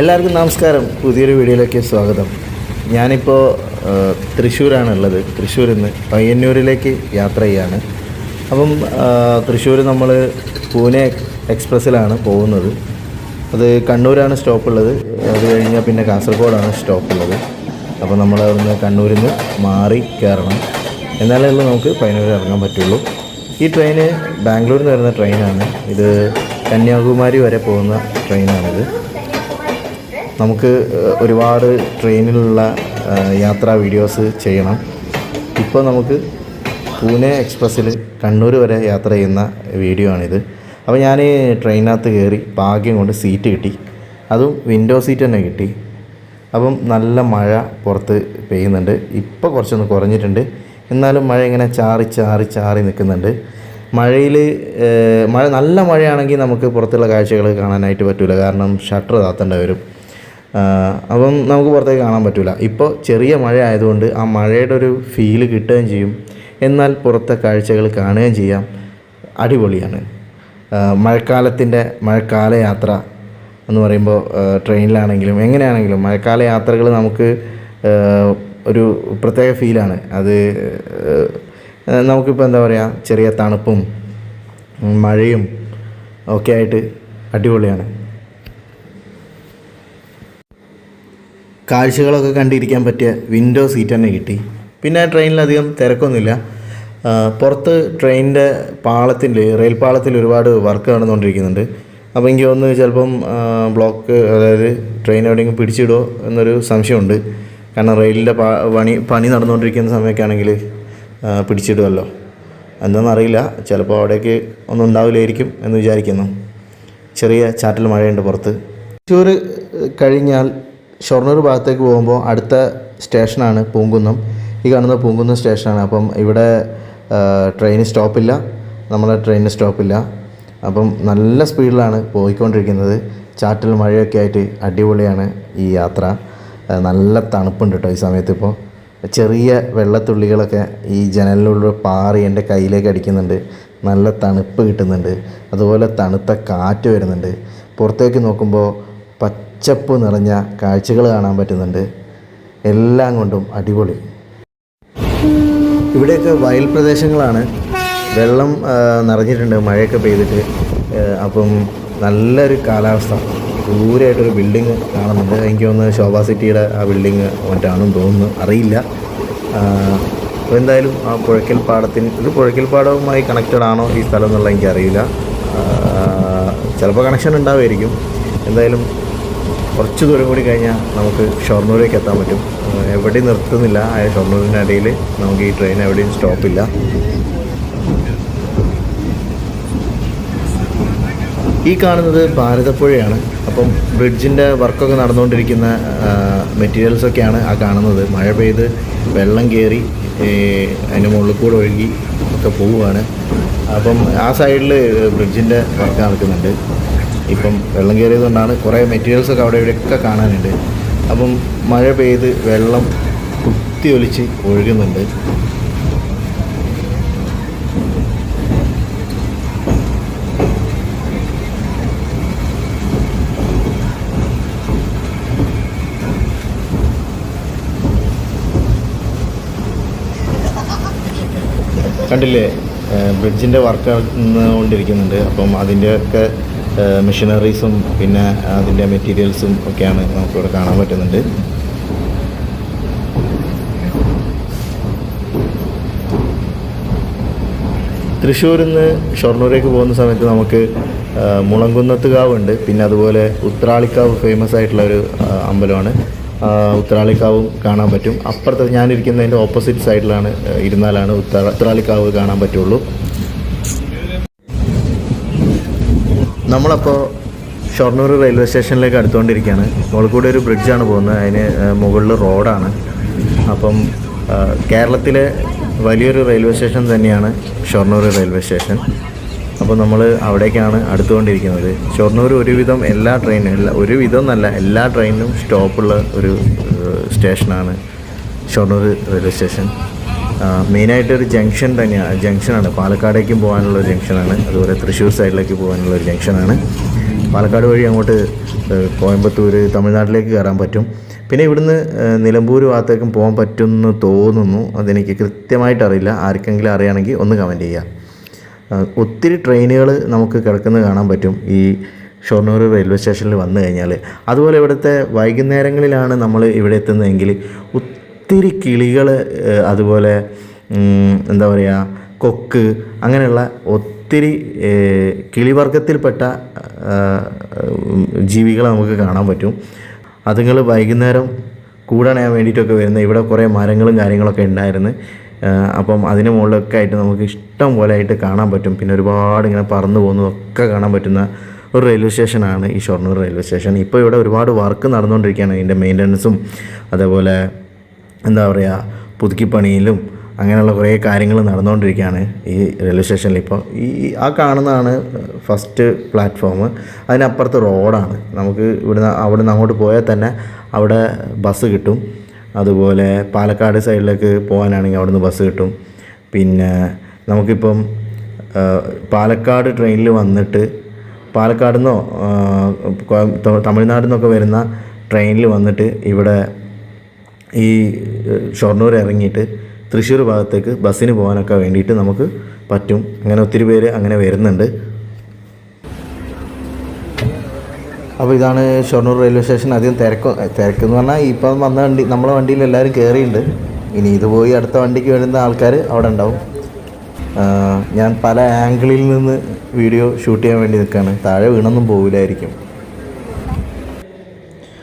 എല്ലാവർക്കും നമസ്കാരം. പുതിയൊരു വീഡിയോയിലേക്ക് സ്വാഗതം. ഞാനിപ്പോൾ തൃശ്ശൂരാണ് ഉള്ളത് തൃശ്ശൂരിൽ നിന്ന് പയ്യന്നൂരിലേക്ക് യാത്ര ചെയ്യാണ്. അപ്പം തൃശ്ശൂർ നമ്മൾ പൂനെ എക്സ്പ്രസ്സിലാണ് പോകുന്നത്. അത് കണ്ണൂരാണ് സ്റ്റോപ്പുള്ളത്. അത് കഴിഞ്ഞാൽ പിന്നെ കാസർഗോഡാണ് സ്റ്റോപ്പുള്ളത്. അപ്പോൾ നമ്മൾ അവിടുന്ന് കണ്ണൂരിൽ നിന്ന് മാറി കയറണം എന്നാലേ നമുക്ക് പയ്യന്നൂർ ഇറങ്ങാൻ പറ്റുള്ളൂ. ഈ ട്രെയിന് ബാംഗ്ലൂരിൽ നിന്ന് വരുന്ന ട്രെയിനാണ്. ഇത് കന്യാകുമാരി വരെ പോകുന്ന ട്രെയിനാണിത്. നമുക്ക് ഒരുപാട് ട്രെയിനിലുള്ള യാത്രാ വീഡിയോസ് ചെയ്യണം. ഇപ്പോൾ നമുക്ക് പൂനെ എക്സ്പ്രസ്സിൽ കണ്ണൂർ വരെ യാത്ര ചെയ്യുന്ന വീഡിയോ ആണിത്. അപ്പോൾ ഞാൻ ട്രെയിനകത്ത് കയറി ഭാഗ്യം കൊണ്ട് സീറ്റ് കിട്ടി. അതും വിൻഡോ സീറ്റ് തന്നെ കിട്ടി. അപ്പം നല്ല മഴ പുറത്ത് പെയ്യുന്നുണ്ട്. ഇപ്പോൾ കുറച്ചൊന്ന് കുറഞ്ഞിട്ടുണ്ട്. എന്നാലും മഴ ഇങ്ങനെ ചാറി ചാറി ചാറി നിൽക്കുന്നുണ്ട്. മഴയിൽ മഴ നല്ല മഴയാണെങ്കിൽ നമുക്ക് പുറത്തുള്ള കാഴ്ചകൾ കാണാനായിട്ട് പറ്റില്ല കാരണം ഷട്ടർ താത്തേണ്ടി വരും. അപ്പം നമുക്ക് പുറത്തേക്ക് കാണാൻ പറ്റില്ല ഇപ്പോൾ ചെറിയ മഴ ആയതുകൊണ്ട് ആ മഴയുടെ ഒരു ഫീൽ കിട്ടുകയും ചെയ്യും. എന്നാൽ പുറത്തെ കാഴ്ചകൾ കാണുകയും ചെയ്യാം. അടിപൊളിയാണ്. മഴക്കാലത്തിന്റെ മഴക്കാല യാത്ര എന്ന് പറയുമ്പോൾ ട്രെയിനിലാണെങ്കിലും എങ്ങനെയാണെങ്കിലും മഴക്കാല യാത്രകൾ നമുക്ക് ഒരു പ്രത്യേക ഫീലാണ് അത് നമുക്കിപ്പോൾ എന്താ പറയുക ചെറിയ തണുപ്പും മഴയും ഒക്കെ ആയിട്ട് അടിപൊളിയാണ്. കാഴ്ചകളൊക്കെ കണ്ടിരിക്കാൻ പറ്റിയ വിൻഡോ സീറ്റ് തന്നെ കിട്ടി. പിന്നെ ട്രെയിനിലധികം തിരക്കൊന്നുമില്ല. ആ, പുറത്ത് ട്രെയിനിന്റെ പാളത്തിൽ റെയിൽ പാളത്തിൽ ഒരുപാട് വർക്ക് നടന്നുകൊണ്ടിരിക്കുന്നുണ്ട്. അപ്പോൾ എനിക്ക് ഒന്ന് ചിലപ്പം ബ്ലോക്ക് അതായത് ട്രെയിൻ എവിടെയെങ്കിലും പിടിച്ചിടുമോ എന്നൊരു സംശയമുണ്ട്. കാരണം റെയിലിന്റെ പണി പണി നടന്നുകൊണ്ടിരിക്കുന്ന സമയമൊക്കെ ആണെങ്കിൽ ആ, പിടിച്ചിടുമല്ലോ എന്താണെന്നറിയില്ല. ചിലപ്പോൾ അവിടേക്ക് ഒന്നും ഉണ്ടാവില്ലായിരിക്കും എന്ന് വിചാരിക്കുന്നു. ചെറിയ ചാറ്റൽ മഴയുണ്ട് പുറത്ത്. തൃശ്ശൂർ കഴിഞ്ഞാൽ ഷൊർണൂർ ഭാഗത്തേക്ക് പോകുമ്പോൾ അടുത്ത സ്റ്റേഷനാണ് പൂങ്കുന്നം. ഈ കാണുന്ന പൂങ്കുന്നം സ്റ്റേഷനാണ്. അപ്പം ഇവിടെ ട്രെയിൻ സ്റ്റോപ്പില്ല നമ്മളെ ട്രെയിനിന് സ്റ്റോപ്പില്ല അപ്പം നല്ല സ്പീഡിലാണ് പോയിക്കൊണ്ടിരിക്കുന്നത്. ചാറ്റൽ മഴയൊക്കെ ആയിട്ട് അടിപൊളിയാണ് ഈ യാത്ര. നല്ല തണുപ്പുണ്ട് കേട്ടോ ഈ സമയത്ത് ഇപ്പോൾ ചെറിയ വെള്ളത്തുള്ളികളൊക്കെ ഈ ജനലിലുള്ള പാറി എന്റെ കയ്യിലേക്ക് അടിക്കുന്നുണ്ട്. നല്ല തണുപ്പ് കിട്ടുന്നുണ്ട്. അതുപോലെ തണുത്ത കാറ്റ് വരുന്നുണ്ട്. പുറത്തേക്ക് നോക്കുമ്പോൾ പച്ചപ്പ് നിറഞ്ഞ കാഴ്ചകൾ കാണാൻ പറ്റുന്നുണ്ട്. എല്ലാം കൊണ്ടും അടിപൊളി. ഇവിടെയൊക്കെ വയൽ പ്രദേശങ്ങളാണ്. വെള്ളം നിറഞ്ഞിട്ടുണ്ട്. മഴയൊക്കെ പെയ്തിട്ട്. അപ്പം നല്ലൊരു കാലാവസ്ഥ. ദൂരെയായിട്ടൊരു ബിൽഡിങ് കാണുന്നുണ്ട്. എനിക്ക് തോന്നുന്നു ശോഭ സിറ്റിയുടെ ആ ബിൽഡിങ് മറ്റാണെന്ന് തോന്നുന്നു. അറിയില്ല. അപ്പോൾ എന്തായാലും ആ പുഴയ്ക്കൽ പാടത്തിന് ഒരു പുഴയ്ക്കൽ പാടവുമായി കണക്റ്റഡ് ആണോ ഈ സ്ഥലം എന്നുള്ള എനിക്കറിയില്ല. ചിലപ്പോൾ കണക്ഷൻ ഉണ്ടാവുമായിരിക്കും. എന്തായാലും കുറച്ച് ദൂരം കൂടി കഴിഞ്ഞാൽ നമുക്ക് ഷൊർണൂരേക്ക് എത്താൻ പറ്റും. എവിടെയും നിർത്തുന്നില്ല. ആ ഷൊർണൂരിന്റെ ഇടയിൽ നമുക്ക് ഈ ട്രെയിൻ എവിടെയും സ്റ്റോപ്പില്ല ഈ കാണുന്നത് ഭാരതപ്പുഴയാണ്. അപ്പം ബ്രിഡ്ജിന്റെ വർക്കൊക്കെ നടന്നുകൊണ്ടിരിക്കുന്ന മെറ്റീരിയൽസൊക്കെയാണ് ആ കാണുന്നത്. മഴ പെയ്ത് വെള്ളം കയറി അതിന് മുകളിൽ കൂടെ ഒഴുകി ഒക്കെ പോവുകയാണ്. അപ്പം ആ സൈഡിൽ ബ്രിഡ്ജിന്റെ വർക്ക് നടക്കുന്നുണ്ട്. ഇപ്പം വെള്ളം കയറിയതുകൊണ്ടാണ് കുറേ മെറ്റീരിയൽസൊക്കെ അവിടെ ഇവിടെയൊക്കെ കാണാനുണ്ട്. അപ്പം മഴ പെയ്ത് വെള്ളം കുത്തി ഒലിച്ച് ഒഴുകുന്നുണ്ട്. കണ്ടില്ലേ? ബ്രിഡ്ജിന്റെ വർക്ക് നടന്നുകൊണ്ടിരിക്കുന്നുണ്ട്. അപ്പം അതിന്റെയൊക്കെ മെഷീനറീസും പിന്നെ അതിന്റെ മെറ്റീരിയൽസും ഒക്കെയാണ് നമുക്കിവിടെ കാണാൻ പറ്റുന്നുണ്ട്. തൃശ്ശൂരിൽ നിന്ന് ഷൊർണൂരേക്ക് പോകുന്ന സമയത്ത് നമുക്ക് മുളങ്കുന്നത്തുകാവ് ഉണ്ട് പിന്നെ അതുപോലെ ഉത്രാളിക്കാവ് ഫേമസ് ആയിട്ടുള്ള ഒരു അമ്പലമാണ്. ഉത്രാളിക്കാവും കാണാൻ പറ്റും. അപ്പുറത്ത് ഞാനിരിക്കുന്നതിന്റെ ഓപ്പോസിറ്റ് സൈഡിലാണ് ഇരുന്നാലാണ് ഉത്ര ഉത്രാളിക്കാവ് കാണാൻ പറ്റുള്ളൂ. നമ്മളപ്പോൾ ഷൊർണൂർ റെയിൽവേ സ്റ്റേഷനിലേക്ക് അടുത്തുകൊണ്ടിരിക്കുകയാണ്. മുകളിൽ കൂടി ഒരു ബ്രിഡ്ജാണ് പോകുന്നത്. അതിന് മുകളിൽ റോഡാണ് അപ്പം കേരളത്തിലെ വലിയൊരു റെയിൽവേ സ്റ്റേഷൻ തന്നെയാണ് ഷൊർണൂർ റെയിൽവേ സ്റ്റേഷൻ അപ്പോൾ നമ്മൾ അവിടേക്കാണ് അടുത്തുകൊണ്ടിരിക്കുന്നത്. ഷൊർണൂർ ഒരുവിധം എല്ലാ ട്രെയിനും എല്ലാ ഒരുവിധം എന്നല്ല എല്ലാ ട്രെയിനിനും സ്റ്റോപ്പുള്ള ഒരു സ്റ്റേഷനാണ് ഷൊർണൂർ റെയിൽവേ സ്റ്റേഷൻ മെയിനായിട്ട് ഒരു ജംഗ്ഷൻ തന്നെയാണ് ജംഗ്ഷനാണ്. പാലക്കാടേക്കും പോകാനുള്ള ഒരു ജംഗ്ഷനാണ്. അതുപോലെ തൃശ്ശൂർ സൈഡിലേക്ക് പോകാനുള്ള ഒരു ജംഗ്ഷനാണ്. പാലക്കാട് വഴി അങ്ങോട്ട് കോയമ്പത്തൂർ തമിഴ്നാട്ടിലേക്ക് കയറാൻ പറ്റും. പിന്നെ ഇവിടുന്ന് നിലമ്പൂർ ഭാഗത്തേക്കും പോകാൻ പറ്റുമെന്ന് തോന്നുന്നു. അതെനിക്ക് കൃത്യമായിട്ട് അറിയില്ല ആർക്കെങ്കിലും അറിയുകയാണെങ്കിൽ ഒന്ന് കമന്റ് ചെയ്യുക ഒത്തിരി ട്രെയിനുകൾ നമുക്ക് കിടക്കുന്നത് കാണാൻ പറ്റും. ഈ ഷൊർണൂർ റെയിൽവേ സ്റ്റേഷനിൽ വന്നു കഴിഞ്ഞാൽ അതുപോലെ ഇവിടുത്തെ വൈകുന്നേരങ്ങളിലാണ് നമ്മൾ ഇവിടെ എത്തുന്നതെങ്കിൽ ഒത്തിരി കിളികൾ അതുപോലെ എന്താ പറയുക കൊക്ക് അങ്ങനെയുള്ള ഒത്തിരി കിളിവർഗത്തിൽപ്പെട്ട ജീവികളെ നമുക്ക് കാണാൻ പറ്റും. അതുങ്ങൾ വൈകുന്നേരം കൂടണയാൻ വേണ്ടിയിട്ടൊക്കെ വരുന്ന ഇവിടെ കുറേ മരങ്ങളും കാര്യങ്ങളൊക്കെ ഉണ്ടായിരുന്നു. അപ്പം അതിന് മുകളിലൊക്കെ ആയിട്ട് നമുക്ക് ഇഷ്ടം പോലെ ആയിട്ട് കാണാൻ പറ്റും. പിന്നെ ഒരുപാട് ഇങ്ങനെ പറന്നു പോകുന്നതൊക്കെ കാണാൻ പറ്റുന്ന ഒരു റെയിൽവേ സ്റ്റേഷനാണ് ഈ ഷൊർണൂർ റെയിൽവേ സ്റ്റേഷൻ. ഇപ്പോൾ ഇവിടെ ഒരുപാട് വർക്ക് നടന്നുകൊണ്ടിരിക്കുകയാണ് ഇതിന്റെ മെയിന്റനൻസും അതേപോലെ എന്താ പറയുക പുതുക്കിപ്പണിയിലും അങ്ങനെയുള്ള കുറേ കാര്യങ്ങൾ നടന്നുകൊണ്ടിരിക്കുകയാണ് ഈ റെയിൽവേ സ്റ്റേഷനിൽ ഇപ്പോൾ ഈ ആ കാണുന്നതാണ് ഫസ്റ്റ് പ്ലാറ്റ്ഫോം അതിനപ്പുറത്ത് റോഡാണ് നമുക്ക് ഇവിടുന്ന് അവിടുന്ന് അങ്ങോട്ട് പോയാൽ തന്നെ അവിടെ ബസ് കിട്ടും. അതുപോലെ പാലക്കാട് സൈഡിലേക്ക് പോകാനാണെങ്കിൽ അവിടുന്ന് ബസ് കിട്ടും. പിന്നെ നമുക്കിപ്പം പാലക്കാട് ട്രെയിനിൽ വന്നിട്ട് പാലക്കാട് നിന്നോ തമിഴ്നാട് നിന്നൊക്കെ വരുന്ന ട്രെയിനിൽ വന്നിട്ട് ഇവിടെ ഈ ഷൊർണൂർ ഇറങ്ങിയിട്ട് തൃശ്ശൂർ ഭാഗത്തേക്ക് ബസ്സിന് പോകാനൊക്കെ വേണ്ടിയിട്ട് നമുക്ക് പറ്റും. അങ്ങനെ ഒത്തിരി പേര് അങ്ങനെ വരുന്നുണ്ട്. അപ്പോൾ ഇതാണ് ഷൊർണൂർ റെയിൽവേ സ്റ്റേഷൻ. അധികം തിരക്ക് തിരക്കെന്ന് പറഞ്ഞാൽ ഇപ്പം വന്ന വണ്ടി നമ്മളെ വണ്ടിയിൽ എല്ലാവരും കയറിയിട്ടുണ്ട് ഇനി ഇത് പോയി അടുത്ത വണ്ടിക്ക് വരുന്ന ആൾക്കാർ അവിടെ ഉണ്ടാവും. ഞാൻ പല ആംഗിളിൽ നിന്ന് വീഡിയോ ഷൂട്ട് ചെയ്യാൻ വേണ്ടി നിൽക്കുകയാണ് താഴെ വീണൊന്നും പോകില്ലായിരിക്കും